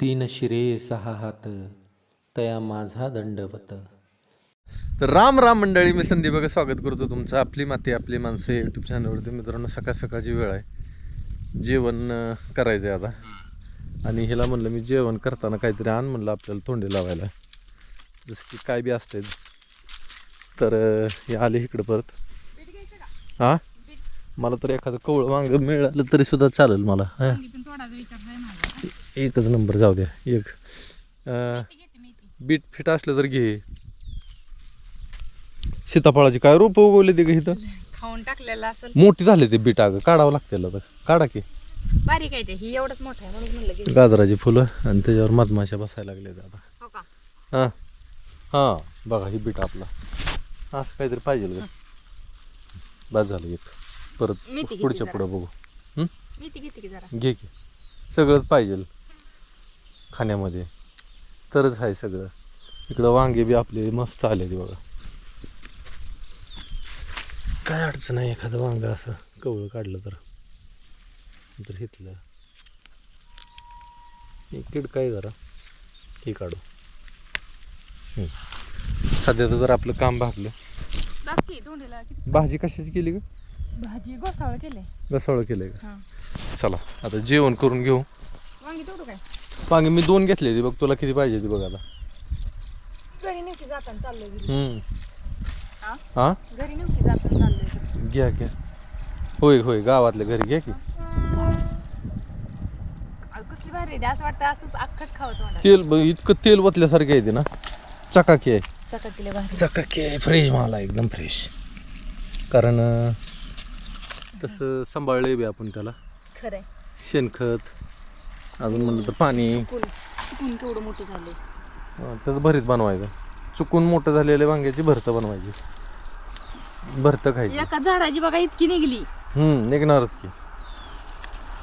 तीन शिरे सहा हात तया माझा दंडवत. तर राम राम मंडळी मी संदीप बघा स्वागत करतो तुमचं आपली माती आपली माणसं यूट्यूब चॅनलवरती मित्रांनो सकाळ सकाळची वेळ आहे. जेवण करायचं आहे आता. आणि हिला म्हणलं मी जेवण करताना काहीतरी आण म्हणलं आपल्याला तोंडी लावायला. जसं की काय बी असते तर हे आले इकडं परत. हां? मला तर एखादं कवळं वांग मिळालं तरी सुद्धा चालेल मला. हा. एकच नंबर जाऊ द्या एक. अं, बीट फिट असलं तर घे. सीताफळाची काय रोप उगवली ते इथं? खाऊन टाकलेलं असेल. मोठी झाली ते बीट अगं काढावं लागते आता. काढा की. बारीक आहे ते ही एवढंच मोठं आहे म्हणून म्हणलं की. गाजराची फुलं आणि त्याच्यावर मधमाशा बसायला लागले आता. हो का? हां. हां बघा ही बीट आपला. असं काहीतरी पाहिजे का बस झालं एक. परत पुढच्या? पुढं बघू. हं? मी ती घेते की जरा. घे की. सगळंच पाहिजे. खाण्यामध्ये. तरच आहे सगळं. इकडं वांगे बी आपले मस्त आले ते बघा. काय अडचण नाही एखादं वांग असं? कवळं काढलं तर. तर हिथलं हे किड काय जरा. हे काढू. सध्या तर जर आपलं काम भागलं. भाजी कशाची केली ग? भाजी गोसावळ केले. घसावळं केलंय का? चला आता जेवण करून घेऊ. वांगी तोडू काय? वांगे मी दोन घेतले ती बघ तुला किती पाहिजे ती बघ आता. घरी नेमकी जाताना चाललोय घरी. हम्म. हा? हा? घरी नेमकी जाताना चाललोय घ्या घ्या. होय होय गावातल्या घरी घ्या की. अहो, कसली भारी आहे ते. असं वाटतं असंच अख्खच खावं तोंडात. तेल ब- इतकं तेल वतल्यासारखं आहे ते ना. चकाकी आहे. चकाकीले भारी. चकाकी आहे फ्रेश माल आहे एकदम फ्रेश कारण अं, तसं सांभाळले बी आपण त्याला. खरंय. शेणखत अजून म्हणलं तर पाणी. चुकून चुकून केवढं मोठं त्याचं भरीत बनवायचं. चुकून मोठं झालेल्या वांग्याची भरतं बनवायची. भरतं खायची. एका झाडाची बघा इतकी निघली. हम्म निघणारच की.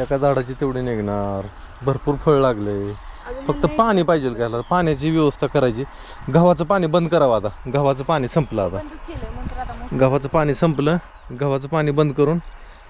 एका झाडाची तेवढी निघणार. भरपूर फळ लागले फक्त पाणी पाहिजे घ्यायला पाण्याची व्यवस्था करायची. गव्हाचं पाणी बंद करावं आता. गव्हाचं पाणी संपलं आता. गव्हाचं पाणी संपलं. गव्हाचं पाणी बंद करून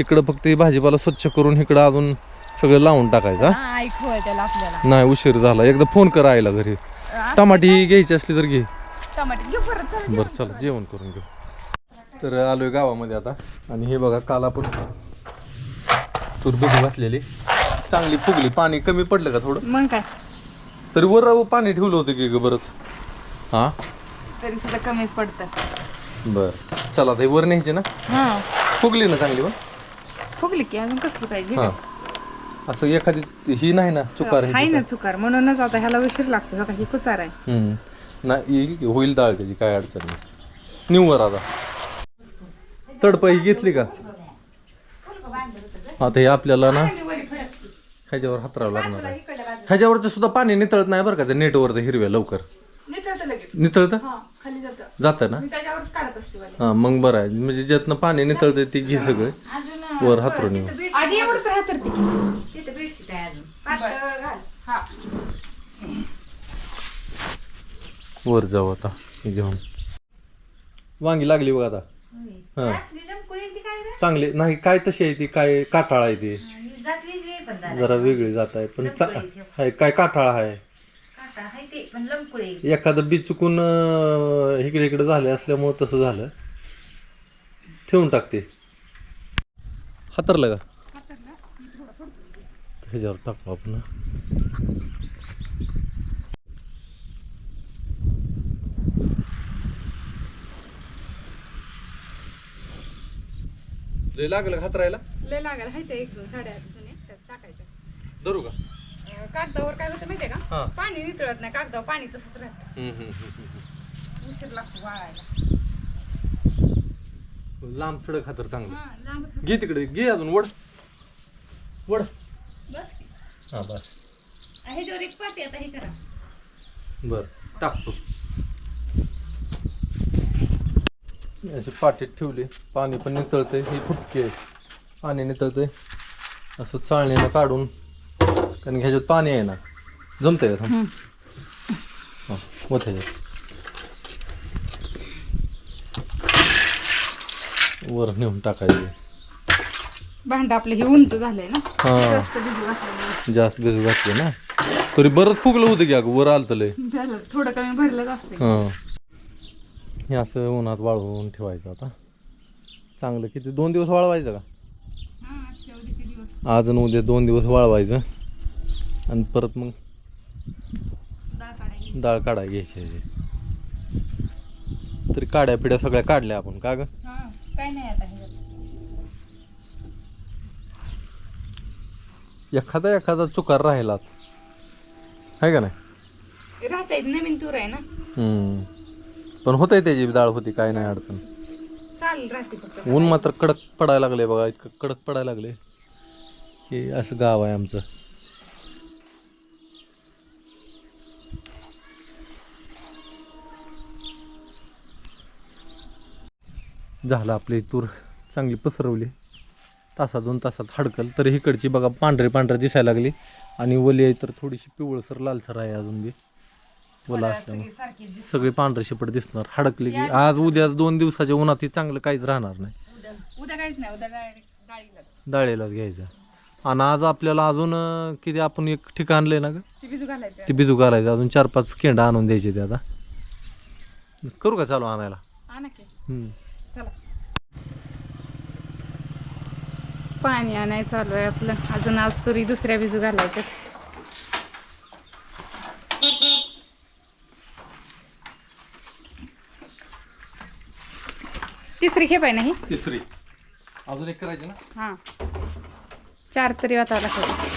इकडं फक्त हे भाजीपाला स्वच्छ करून इकडं अजून सगळं लावून टाकायचं हा? हा, ऐकू आहे त्याला आपल्याला. नाही उशीर झाला. एकदा फोन कर आईला घरी. टमाटी घ्यायची असली तर घे. टमाटे घेऊ परत चला बरं चला जेवण करून घेऊ. तर आलोय गावामध्ये आता. आणि हे बघा काल आपण तूर बिजू घातलेली चांगली फुगली. पाणी कमी पडलं का थोडं? मग काय? तरी वर पाणी ठेवलं होतं की ग बरंच. हा? तरी सुद्धा कमीच पडतं. बर. चला आता हे वर न्यायचे ना? हा. फुगली ना चांगली पण? फुगली की अजून कसली पाहिजे? हा. असं एखादी ही नाही ना चुकार हाय ना चुकार म्हणूनच आता ह्याला उशीर लागतो बघा ही कुचार आहे. हम्म. नाही येईल की होईल डाळ त्याची काय अडचण नाही. निव्वर आता. तडपाई घेतली का? आता हे आपल्याला ना ह्याच्यावर हातरावं लागणार आहे. ह्याच्यावरचं सुद्धा पाणी नितळत नाही बरं का त्या नेटवरचं हिरव्या लवकर. नितळतं लगेच. नितळतं? हा खाली जातं. जातं ना? मी त्याच्यावरच काढत असते वाली. हा मग बरं आहे. म्हणजे ज्यातनं पाणी नितळतं ते घे सगळे. अजून वर हातरून येऊ. आधी एवढं तर हातरते हा. वर जाऊ आता हे घेऊन. वांगी लागली बघ आता. हा. चांगली नाही काय तशी आहे ती काय काटाळ आहे ती. जरा. वेगळी जात आहे पण चा- आहे काय काटाळ आहे. एखादं बी चुकून अं, इकडे इकडे झाले असल्यामुळे तसं झालं. ठेवून टाकते. हातरलं का? ह्याच्यावर टाकू आपण लय लागलं का हातरायला? लय लागायला हाय ते एक दोन साड्या जुने त्यात टाकायच्या. धरू का? कागदावर काय होतं माहितीये हा. का पाणी वितळत नाही. कागदावर पाणी तसंच राहतं. हम्म, हम्म, हम्म, उशीर लागतो वाळायला. लांब सडक हातर चांगलं. हा लांबच घे तिकडे. घे अजून. वड वड बस. हा बस. ह्याच्यावर एक पाटी आता हे करा. बर टाकतो. अशी पाटीत ठेवली. पाणी पण नितळतंय ही फुटकी आहे. पाणी नितळतंय. असं चाळणीनं काढून कारण ह्याच्यात पाणी आहे ना. जमतंय का थांब? हां ह्याच्यात वर नेऊन टाकायचे. भांड आपलं हे उंच झालंय ना. हा. जास्त भिजू. जास्त भिजू घातले ना. तरी बरंच फुगलं होतं की अगं वर आलतं लय. झालं थोडं कमी भरलंच असते हां. हे असं उन्हात वाळवून ठेवायचं आता. चांगलं किती दोन दिवस वाळवायचं का? दिवस? आज आणि उद्या दोन दिवस वाळवायचं. आणि परत मग डाळ काढायची डाळ काढाय घ्यायची. तरी काड्या पिड्या सगळ्या काढल्या आपण का ग? हा काय नाही आता हे. एखादा एखादा चुकार राहिला आहे का नाही? राहता येत नवीन तूर आहे ना? हम्म. पण होतंय त्याची डाळ होती काय नाही अडचण. चालेल राहते फक्त. ऊन मात्र कडक पडायला लागले बघा इतकं कडक पडायला लागले हे असं गाव आहे आमचं. झालं आपली तूर चांगली पसरवली. तासा दोन तासात हडकल. तर इकडची बघा पांढरे पांढरे दिसायला लागली. आणि वली आहे तर थोडीशी पिवळसर लालसर आहे अजून बी. ओला असल्यामुळे. सगळी पांढरे शिपट दिसणार. हडकली की आज उद्या दोन दिवसाच्या उन्हात चांगलं काहीच राहणार नाही. डाळीलाच. घ्यायचं. आणि आज आपल्याला अजून किती आपण एक ठिकाण आणलंय ना ग? ते बिजू घालायचं अजून चार पाच केंडा आणून द्यायचे ते आता. करू का चालू आणायला हा ना की हम्म. चला पाणी आणायचं चालू आहे आपलं. अजून आज तरी दुसऱ्या भिजू घालायच्या तिसरी खेप आहे ना ही? तिसरी. अजून एक करायची ना? हां. चार तरी लागतं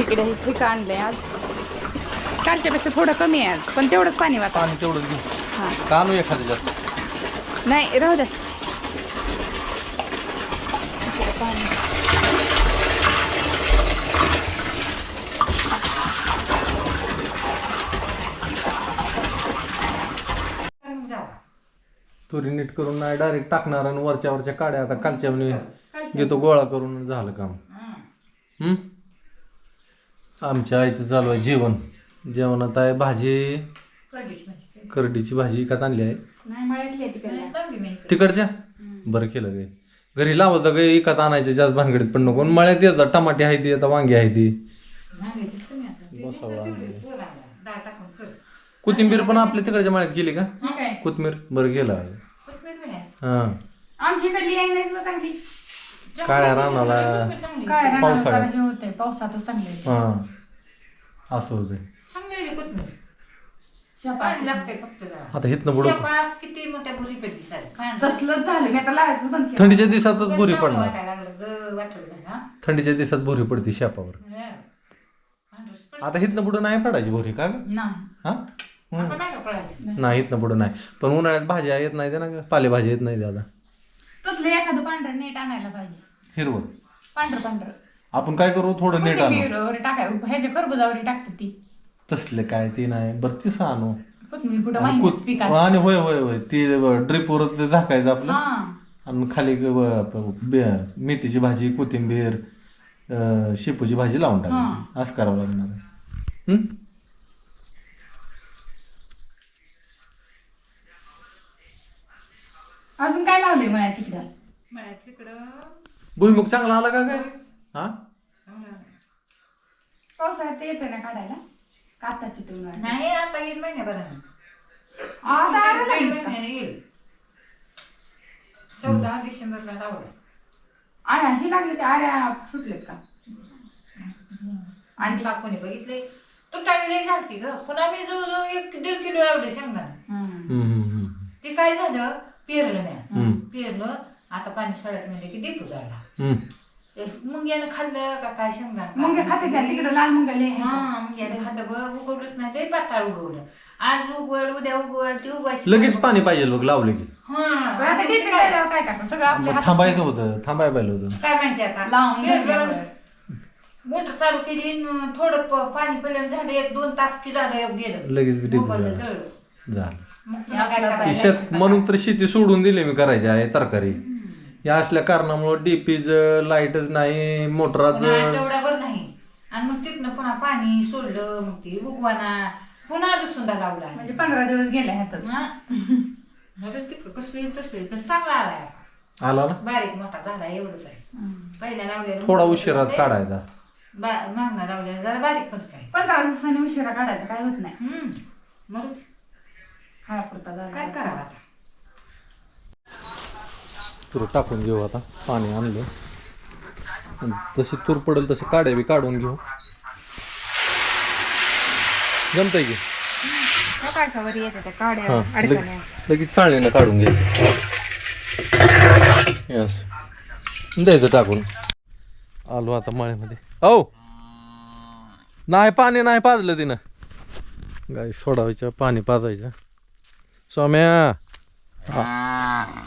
इकडे हे ठीक आणलंय आज. कालच्यापेक्षा थोडं कमी आहे आज पण तेवढंच पाणी तेवढंच घेऊ हां. आणू जास्त नाही राहू दे तुरी नीट करून नाही डायरेक्ट टाकणार आणि वरच्या वरच्या काड्या आता कालच्या घेतो गोळा करून झालं काम. हम्म? आमच्या आईचं चालू आहे जेवण. जेवणात आहे भाजी. करडीची भाजी एकात आणली आहे. तिकडच्या? बरं केलं गे. घरी लावत गे एकात आणायचे जास्त भानगडीत पण नको. आणि मळ्यात येतात टमाटे आहे ती आता वांगी आहे ती. बसावं. कोथिंबीर पण आपल्या तिकडच्या मळ्यात गेली का? कोथिंबीर बरं गेलं हा. आमची इकडली आहे नाही चांगली. काळ्या रानाला काय रानाला पावसाळ्यात. जरा हे होतंय पावसातच चांगली आहे. हा. असं होतंय. आता हिथनं पुढं किती मोठ्या भुरी पेटली सारे तसलंच झालं मी आता लावायचं बंद केलं. थंडीच्या दिवसातच भुरी पडणार वाटायला लागलं? ग वाटलं झालं थंडीच्या दिवसात भुरी पडते शापावर. आता हिथनं पुढं नाही पडायची भुरी का ग? नाही. हा? नाही. का पळायचं नाही इथनं पुढं नाही. पण उन्हाळ्यात भाज्या येत नाही ते ना. पालेभाज्या येत नाही दादा तसलं एखादं पांढरं नेट आणायला पाहिजे. हिरवं. पांढरं पांढरं. आपण काय करू? थोडं नेट आणू. कोथिंबीर टाकाय ह्याच्या करबुजावरी ती. तसले काय ते नाही. बरं तीच आणू. कोथिंबीर कुठं आणि माहितीच कुत- पिकाचं. आणि होय होय होय. ती ड्रिपवर ते झाकायचं आपलं. हा. आणि खाली ग- व- प- बे- मेथीची भाजी कोथिंबीर अं, शेपूची भाजी लावून टाकायची. असं करावं लागणार आहे. हं? अजून काय लावलंय मला तिकडं? मळ्यात तिकडं भुईमुग चांगला आला का काय? हा? पावसाळ्यात ते येतं ना काढायला? काताची तुम्ही नाही आता येईल महिन्याभरानं आता आलं का? महिन्याने येईल. चौदा डिसेंबरला लावलं आया ही लागले ते आऱ्या सुटलेत का? आणि काकोने बघितले तुटाळी झालती ग. पुन्हा मी जवळजवळ एक दीड किलो लावले शेंगदाणा. हम्म. हं, हं, हं. ते काय झालं? पेरलं म्या हं, पेरलं आता पाणी सोडायचं म्हणजे की देतो जायला. मुंग्यानं खाल्लं का काय शेंगदाणा मुंग्या खाते त्या तिकडं लाल मुंग्याले हा मुंग्यानं खाल्लं बघ उगवलंच नाही ते पाताळ उगवलं. आज उगवल उद्या उगवल ती उगवायची लगेच पाणी पाहिजे बघ लावले की. हा आता काय? करतो सगळं आपल्या मग हातात थांबायचं होतं थांबायला पाहिलं होतं. काय माहिती आता? लावून पेरलं. मोटर चालू केली न थोडं प- पाणी पडलं झालं एक दोन तास की झालं एक गेलं. लगेच डीप झालं जळलं. झालं? शेत म्हणून तर शेती सोडून दिली मी करायची आहे तरकारी. या असल्या कारणामुळे डीपीज लाईटच नाही मोटराचं तेवढ्यावर नाही. आणि मग तिथनं पुन्हा पाणी सोडलं मग ती उगवाना पुन्हा दुसुंदा लावला. म्हणजे पंधरा दिवस गेले ह्यातच हा. आता तिकडं कसली तसली पण चांगला आलाय आता. आला ना? बारीक मोठा झाला एवढंच आहे. लावलेलं थोडा उशिराच काढायचा. बा- मागणं लावलेलं जरा बारीक कसं काय. पंधरा दिवसांनी उशिरा काढायचं काय होत नाही. हम्म. खाया पुरता झाला. काय करावं आता? तूर टाकून घेऊ आता पाणी आणलं. आणि तशी तूर पडेल तसे काड्या बी काढून घेऊ. जमतंय की? सकाळच्या वर येते त्या काड्या हां अडकल्या लगे- लगेच चाळणीनं काढून घ्यायचं यस. द्यायचं टाकून. आलो आता मळ्यामध्ये. औ! नाही पाणी नाही पाजलं तिनं. गाई सोडायचं पाणी पाजायचं. सौम्या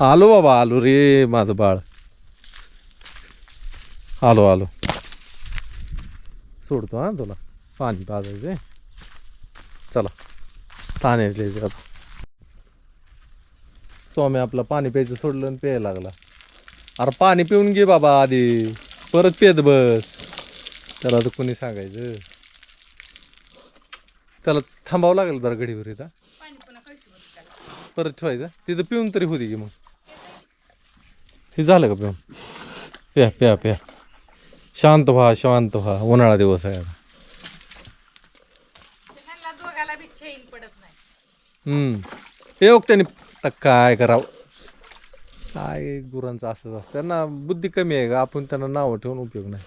आलो बाबा आलो रे माझं बाळ आलो आलो सोडतो हा तुला पाणी पाजायचं चला पाण्यात आता स्वामी आपला पाणी प्यायचं सोडलं आणि प्यायला लागला अरे पाणी पिऊन घे बाबा आधी परत पेत बस त्याला तर कोणी सांगायचं त्याला थांबावं लागेल जरा गडीवर इथं परत ठेवायचं. तिथं पिऊन तरी होती की मग. हे झालं का पिऊन? प्या प्या प्या. शांत व्हा शांत व्हा. उन्हाळा दिवस आहे आता. हे त्यांनी काय करावं? काय गुरांचं असंच असतं. त्यांना बुद्धी कमी आहे का? आपण त्यांना नावं ठेवून उपयोग नाही.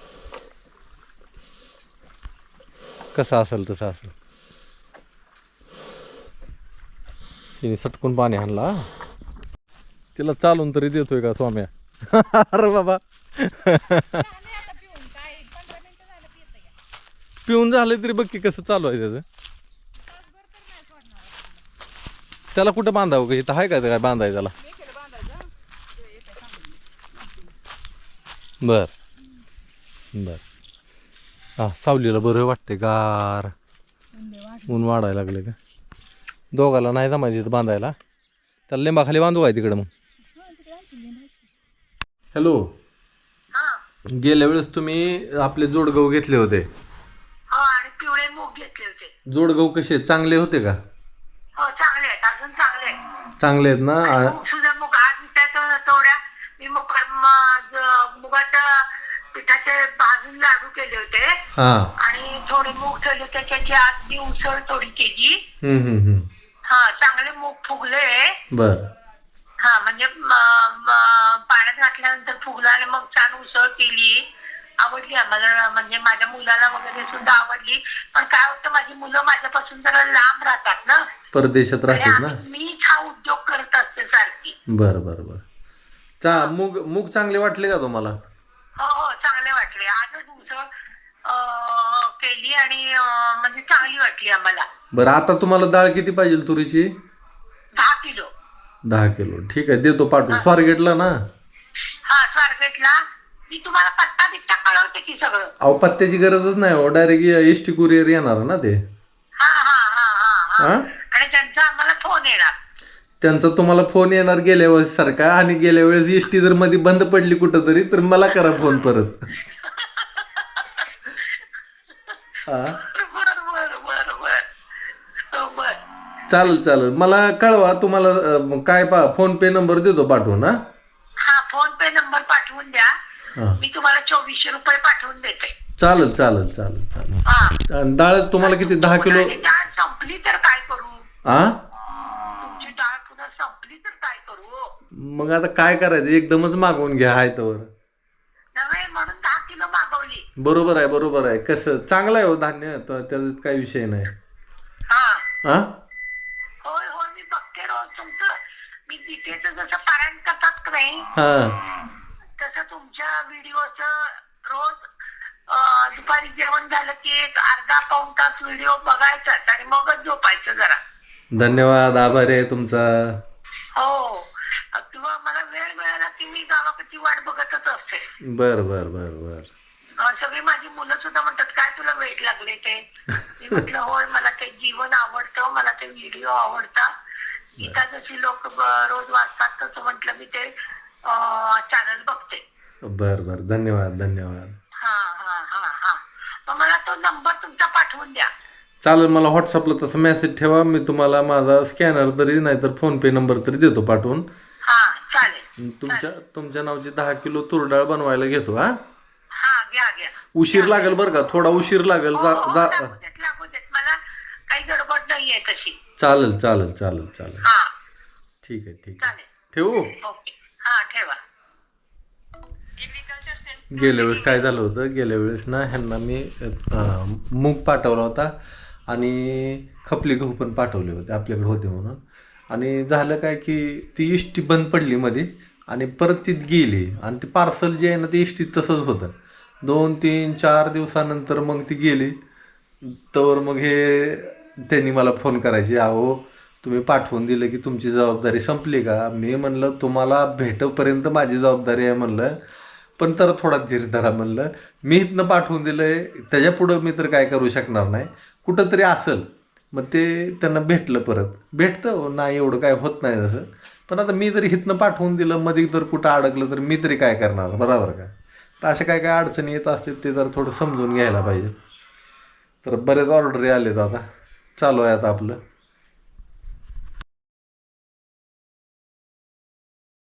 कसं असेल तसं असेल. तिने सटकून पाणी आणला. तिला चालून तरी देतोय का स्वाम्या? अरे बाबा. पिऊन झालं तरी बघ की कसं चालू आहे त्याचं. त्याला कुठं बांधावं का इथं आहे का ते काय बांधाय त्याला? बर. बर. हा सावलीला बरं वाटते गार. ऊन वाढायला लागले का दोघाला नाही जमायचं इथं बांधायला. त्याला लिंबाखाली बांधू काय तिकडं मग. हॅलो. गेल्या वेळेस तुम्ही आपले जोडगहू घेतले होते. हो आणि पिवळे मूग घेतले होते. जोडगहू कसे आहेत? चांगले होते का? हो चांगले आहेत अजून चांगले आहेत. चांगले आहेत ना? आ- मूग सुद्धा मूग आज त्याच्या थोड्या मी मुग म- मुगाच्या पिठाचे भाजून लाडू केले होते. हा. आणि थोडे मूग ठेवले होते त्याची आज मी उसळ थोडी केली. हम्म हम्म हम्म. हा चांगले मूग फुगले. बर. हा म्हणजे म- म- पाण्यात घातल्यानंतर फुगलं आणि मग छान उसळ केली. आवडली आम्हाला म्हणजे माझ्या मुलाला वगैरे सुद्धा आवडली. पण काय होतं माझी मुलं माझ्यापासून जरा लांब राहतात ना. परदेशात राहतात ना? मीच हा उद्योग करत असते सारखी. बर बर बर. चा मूग मूग चांगले वाटले का तुम्हाला? हो हो चांगले वाटले. आजच उसळ केली आणि अं, म्हणजे चांगली वाटली आम्हाला. बरं आता तुम्हाला डाळ किती पाहिजे तुरीची? दहा किलो. दहा किलो. ठीक आहे देतो पाठवून. स्वारगेटला ना? हा स्वारगेटला. मी तुम्हाला पत्ता बित्ता कळवते की सगळं. अहो पत्त्याची गरजच नाही हो. डायरेक्ट एस टी कुरिअर येणार ना ते. हा हा हा हा हा. हा? आणि त्यांचा आम्हाला फोन येणार. त्यांचा तुम्हाला फोन येणार गेल्या वेळेस सारखा. आणि गेल्या वेळेस एस टी जर मध्ये बंद पडली कुठं तरी तर मला करा फोन परत हा बर बर बर बर हो, बर चालेल चालेल. मला कळवा तुम्हाला अं, काय पा फोन पे नंबर देतो पाठवून हा? हा फोन पे नंबर पाठवून द्या. हा. मी तुम्हाला चोवीसशे रुपये पाठवून देते. चालेल चालेल चालेल चालेल. हा. आणि डाळ तुम्हाला किती? दहा किलो? आणि डाळ संपली तर काय करू? हा तुमची डाळ पुन्हा संपली तर काय करू? मग आता काय करायचं? एकदमच मागवून घ्या हाय नव्हे म्हणून बरोबर आहे बरोबर आहे. कसं? चांगलं आहे हो धान्य तर त्याच्यात काही विषय नाही. हा. हा? होय होय मी बघते रोज तुमचं. मी गीतेचं जसं पारायण करतात का नाही हा. तसं तुमच्या व्हिडिओचं रोज अं, दुपारी जेवण झालं की एक अर्धा पाऊण तास व्हिडिओ बघायचाच आणि मगच झोपायचं जरा. धन्यवाद आभार आहे तुमचा. हो. किंवा मला वेळ मिळाला की मी गावाकडची वाट बघतच असते. बर बर बर बर. सगळी माझी मुलं सुद्धा म्हणतात काय तुला वेट लागले ते? मी म्हटलं होय मला ते जीवन आवडतं मला ते व्हिडिओ आवडतात. गीता जशी लोक रोज वाचतात तसं म्हटलं मी ते चॅनल बघते. बर बर. धन्यवाद धन्यवाद. हा हा हा हा. मग मला तो नंबर तुमचा पाठवून द्या. चालेल मला व्हॉट्सअपला तसं मेसेज ठेवा. मी तुम्हाला माझा स्कॅनर तरी नाहीतर फोन पे नंबर तरी देतो पाठवून. हा चालेल. तुमच्या तुमच्या नावची दहा किलो तूर डाळ बनवायला घेतो हा? घ्या घ्या. उशीर लागेल बरं का? थोडा उशीर लागेल हो, हो, जा लागू देत लागू देत. मला काही गडबड नाहीये तशी. चालेल चालेल चालेल चालेल. हा. ठीक आहे ठीक आहे. चालेल. ठेवू? ओके. हा ठेवा. गेल्या वेळेस काय झालं होतं? गेल्या वेळेस ना ह्यांना मी अं, मूग पाठवला होता आणि खपली गहू पण पाठवले होते आपल्याकडे होते म्हणून. आणि झालं काय की ती इष्टी बंद पडली मध्ये आणि परत ती गेली. आणि ते पार्सल जे आहे ना ते इष्टीत तसंच होतं. दोन तीन चार दिवसानंतर मग ती गेली. तर मग हे त्यांनी मला फोन करायचे अहो तुम्ही पाठवून दिलं की तुमची जबाबदारी संपली का? मी म्हणलं तुम्हाला भेटपर्यंत माझी जबाबदारी आहे म्हणलं. पण तर थोडा धीर धरा म्हणलं. मी इथनं पाठवून दिलंय त्याच्या पुढं मी तर काय करू शकणार नाही. कुठंतरी असेल. मग ते त्यांना भेटलं परत. भेटतं नाही एवढं काय होत नाही तसं. पण आता मी जरी इथनं पाठवून दिलं मध्ये जर कुठं अडकलं तर मी तरी काय करणार? बरोबर का? तर अशा काय काय अडचणी येत असतील ते जर थोडं समजून घ्यायला पाहिजे. तर बरेच ऑर्डरी आलेत आता. चालू आहे आता आपलं.